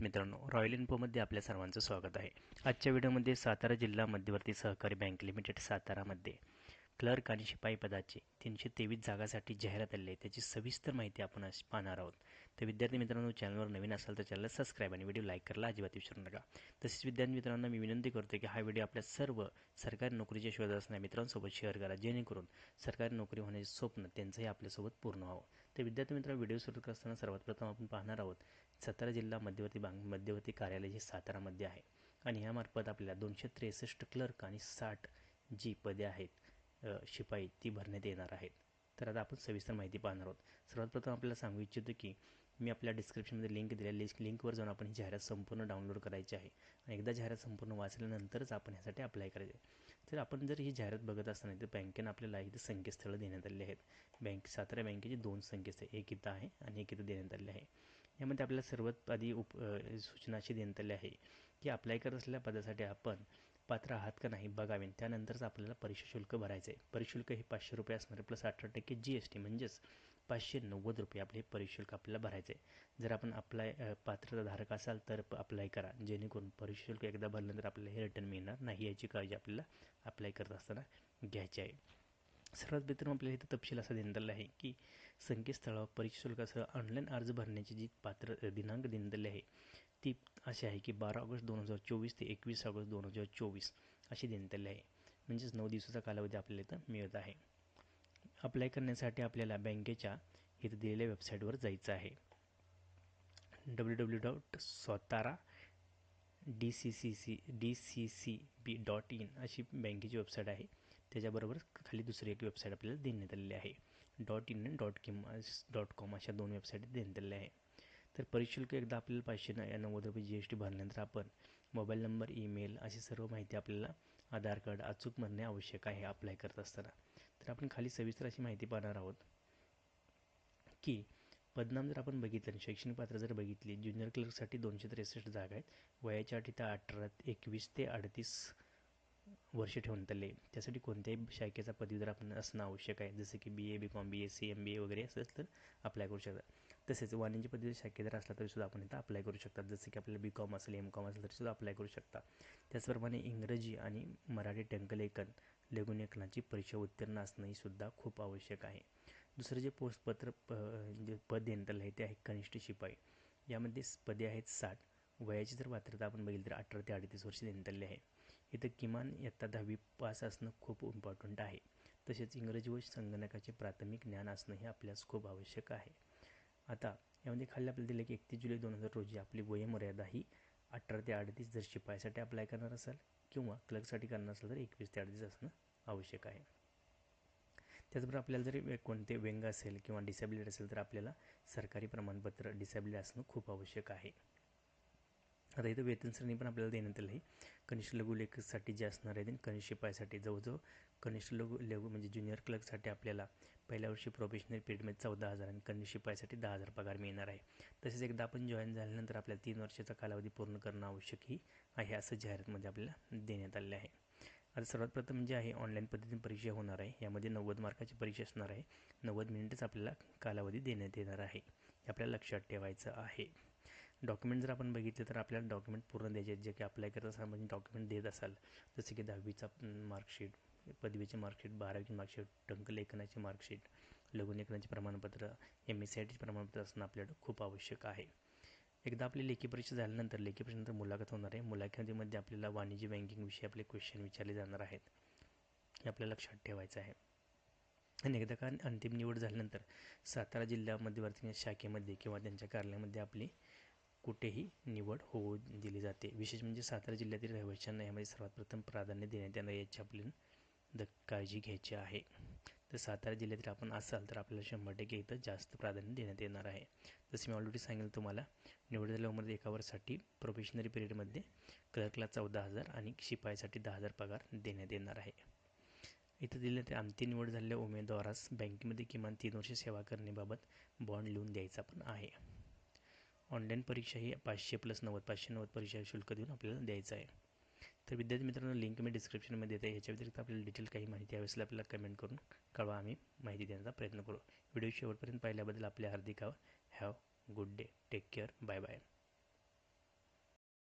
मित्रांनो रॉयल इन्फोमध्ये आपल्या सर्वांचं स्वागत आहे. आजच्या व्हिडिओमध्ये सातारा जिल्हा मध्यवर्ती सहकारी बँक लिमिटेड सातारामध्ये क्लर्क आणि शिपाई पदाचे तीनशे तेवीस जागासाठी जाहिरात आली आहे. त्याची सविस्तर माहिती आपण आज पाहणार आहोत. तर विद्यार्थी मित्रांनो चॅनलवर नवीन असाल तर चॅनलला सबस्क्राईब आणि व्हिडिओ लाईक करायला अजिबात विसरू नका. तसेच विद्यार्थी मित्रांनो मी विनंती करतो की हा व्हिडिओ आपल्या सर्व सरकारी नोकरीच्या शोधात असणाऱ्या मित्रांसोबत शेअर करा जेणेकरून सरकारी नोकरी होण्याचे स्वप्न त्यांचंही आपल्यासोबत पूर्ण व्हावं. तर विद्यार्थी मित्रांनो व्हिडिओ सुरू करत असताना सर्वात प्रथम आपण पाहणार आहोत सातारा जिल्हा मध्यवर्ती बँक मध्यवर्ती कार्यालय हे सातारामध्ये आहे. आणि ह्यामार्फत आपल्याला दोनशे त्रेसष्ट क्लर्क आणि साठ जी पदे आहेत. शिपाई ती भरण्यात येणार आहेत. तर आता आपण सविस्तर माहिती पाहणार आहोत. सर्वात प्रथम आपल्याला सांगू इच्छितो की मी आपल्या डिस्क्रिप्शनमध्ये लिंक दिलेल्या लिस्ट लिंकवर जाऊन आपण ही जाहिरात संपूर्ण डाउनलोड करायची आहे. आणि एकदा जाहिरात संपूर्ण वाचल्यानंतरच आपण ह्यासाठी अप्लाय करायचे. तर आपण जर ही जाहिरात बघत असताना तर बँकेनं आपल्याला इथे संकेतस्थळं देण्यात आली आहेत. बँक सातारा बँकेचे दोन संकेतस्थळ एक इथं आहे आणि एक इथं देण्यात आले आहे. यामध्ये आपल्याला सर्वात आधी उप सूचना अशी देण्यात आली आहे की अप्लाय करत असलेल्या पदासाठी आपण पात्र आहात का नाही बघावेन. त्यानंतरच आपल्याला परीक्षा शुल्क भरायचं आहे परीशुल्क हे पाचशे रुपये असणार प्लस अठरा टक्के जी एस टी म्हणजेच पाचशे नव्वद रुपये आपले परीशुल्क आपल्याला भरायचं आहे जर आपण अप्लाय पात्रधारक असाल तर अप्लाय करा. जेणेकरून परीशुल्क एकदा भरल्यानंतर आपल्याला हे रिटर्न मिळणार नाही. याची काळजी आपल्याला अप्लाय करत असताना घ्यायची आहे. सर्वात बेहतर आपल्याला इथं तपशील असा देण्यात आला आहे की संकेतस्थळावर परीक्षा शुल्कासह ऑनलाईन अर्ज भरण्याची जी पात्र दिनांक देण्यात आहे ती अशी आहे की बारा ऑगस्ट दोन हजार चोवीस ते एकवीस ऑगस्ट दोन हजार चोवीस अशी देण्यात आली आहे. म्हणजेच नऊ दिवसाचा कालावधी आपल्याला इथं मिळत आहे. अप्लाय करण्यासाठी आपल्याला बँकेच्या इथं दिलेल्या वेबसाईटवर जायचं आहे. W W dot स्वतारा D C C C D C C B dot in अशी बँकेची वेबसाईट आहे. त्याच्याबरोबर खाली दुसरी एक वेबसाईट आपल्याला देण्यात आलेली आहे. डॉट इन डॉट किम डॉट कॉम अशा दोन वेबसाईट देण्यात आलेल्या आहे. तर परिशुल्क एकदा आपल्याला पाचशे नव्वद रुपये जी एस टी भरल्यानंतर आपण मोबाईल नंबर ईमेल अशी सर्व माहिती आपल्याला आधार कार्ड अचूक म्हणणे आवश्यक आहे अप्लाय करत असताना. तर आपण खाली सविस्तर अशी माहिती पाहणार आहोत की पदनाम जर आपण बघितलं आणि शैक्षणिक पात्र जर बघितली ज्युनियर क्लर्कसाठी दोनशे त्रेसष्ट जागा आहेत. वयाच्या अटी त्या अठरा एकवीस ते अडतीस वर्ष ठेवण्यात आले त्यासाठी कोणत्याही शाखेचा पदवीधर आपण असणं आवश्यक आहे जसं की B A B com B S C M B A वगैरे असेल तर अप्लाय करू शकता. तसेच वाणिज्य पदवी शाखेदार असला तरीसुद्धा आपण इथं अप्लाय करू शकतात जसं की आपल्याला बी कॉम असेल एम कॉम असेल तरीसुद्धा अप्लाय करू शकता. त्याचप्रमाणे इंग्रजी आणि मराठी टंकलेखन लघुलेखनाची परीक्षा उत्तीर्ण असणंही सुद्धा खूप आवश्यक आहे. दुसरं जे पोस्टपत्र प जे पद देण्यात आलं आहे ते आहे कनिष्ठ शिपाई. यामध्ये पदे आहेत साठ. वयाची जर पात्रता आपण बघितली तर अठरा ते अडतीस वर्ष देण्यात आली आहे. इथं किमान इयत्ता दहावी पास असणं खूप इम्पॉर्टंट आहे. तसेच इंग्रजी व संगणकाचे प्राथमिक ज्ञान असणं हे आपल्यास खूप आवश्यक आहे. आता यामध्ये खाली आपल्याला दिलं की एकतीस जुलै दोन हजार रोजी आपली वयमर्यादा ही अठरा ते अडतीस जर शिपायासाठी अप्लाय करणार असाल किंवा क्लर्कसाठी करणार असाल तर एकवीस ते अडतीस असणं आवश्यक आहे. त्याचबरोबर आपल्याला जरी कोणते व्यंग असेल किंवा डिसेबिलिटी असेल तर आपल्याला सरकारी प्रमाणपत्र डिसेबिलिटी असणं खूप आवश्यक आहे. आता इथं वेतन श्रेणी पण आपल्याला देण्यात आली. आहे कनिष्ठ लघुलेखसाठी जे असणार आहे कनिष्ठ शिपायसाठी जवळजवळ कनिष्ठ लघु लघु म्हणजे ज्युनियर क्लर्कसाठी आपल्याला पहिल्या वर्षी प्रोफेशनल पिरियडमध्ये चौदा हजार आणि कनिष्ठ शिपायसाठी दहा हजार पगार मिळणार आहे. तसेच एकदा आपण जॉईन झाल्यानंतर आपल्याला तीन वर्षाचा कालावधी पूर्ण करणं आवश्यकही आहे असं जाहिरातमध्ये आपल्याला देण्यात आलेलं आहे. आता सर्वात प्रथम जे आहे ऑनलाईन पद्धतीने परीक्षा होणार आहे. यामध्ये नव्वद मार्काची परीक्षा असणार आहे. नव्वद मिनिटच आपल्याला कालावधी देण्यात येणार आहे. हे आपल्याला लक्षात ठेवायचं आहे. डॉक्युमेंट जर आपण बघितले तर आपल्याला डॉक्युमेंट पूर्ण द्यायचे आहेत. जे की अप्लाय करत असाल म्हणजे डॉक्युमेंट देत असाल. जसे की दहावीचा मार्कशीट पदवीचे मार्कशीट बारावीची मार्कशीट टंकलेखनाची मार्कशीट लघुलेखनाचे प्रमाणपत्र एम एस सी आय टीचे प्रमाणपत्र असणं आपल्याला खूप आवश्यक आहे. एकदा आपली लेखी परीक्षा झाल्यानंतर लेखी परीक्षेनंतर मुलाखत होणार आहे. मुलाखतीमध्ये आपल्याला वाणिज्य बँकिंगविषयी आपले क्वेश्चन विचारले जाणार आहेत. हे आपल्याला लक्षात ठेवायचं आहे. आणि एकदा का अंतिम निवड झाल्यानंतर सातारा जिल्हा मध्यवर्ती शाखेमध्ये किंवा त्यांच्या कार्यालयामध्ये आपली कुठेही निवड होऊ दिली जाते. विशेष म्हणजे सातारा जिल्ह्यातील रहिवाशांना यामध्ये सर्वात प्रथम प्राधान्य देण्यात येणार याची आपल्याला द काळजी घ्यायची आहे. तर सातारा जिल्ह्यातील आपण असाल तर आपल्याला शंभर टक्के इथं जास्त प्राधान्य देण्यात येणार आहे. जसं मी ऑलरेडी सांगेल तुम्हाला निवड झाल्या उमेदवार एका वर्षासाठी प्रोफेशनरी पिरियडमध्ये क्लर्कला चौदा हजार आणि शिपाईसाठी दहा हजार पगार देण्यात येणार आहे. इथं दिले ते अंतिम निवड झालेल्या उमेदवारास बँकेमध्ये किमान तीन वर्षे सेवा करण्याबाबत बॉन्ड लिहून द्यायचा पण आहे. ऑनलाईन परीक्षा ही पाचशे प्लस नव्वद पाचशे नव्वद परीक्षा शुल्क देऊन आपल्याला द्यायचं आहे. तर विद्यार्थी मित्रांनो लिंक मी डिस्क्रिप्शनमध्ये देते. याच्या व्यतिरिक्त आपल्याला डिटेल काही माहिती हवी असेल आपल्याला कमेंट करून कळवा. आम्ही माहिती देण्याचा प्रयत्न करू. व्हिडिओ शेवटपर्यंत पाहिल्याबद्दल आपल्या हार्दिक have good day take care bye bye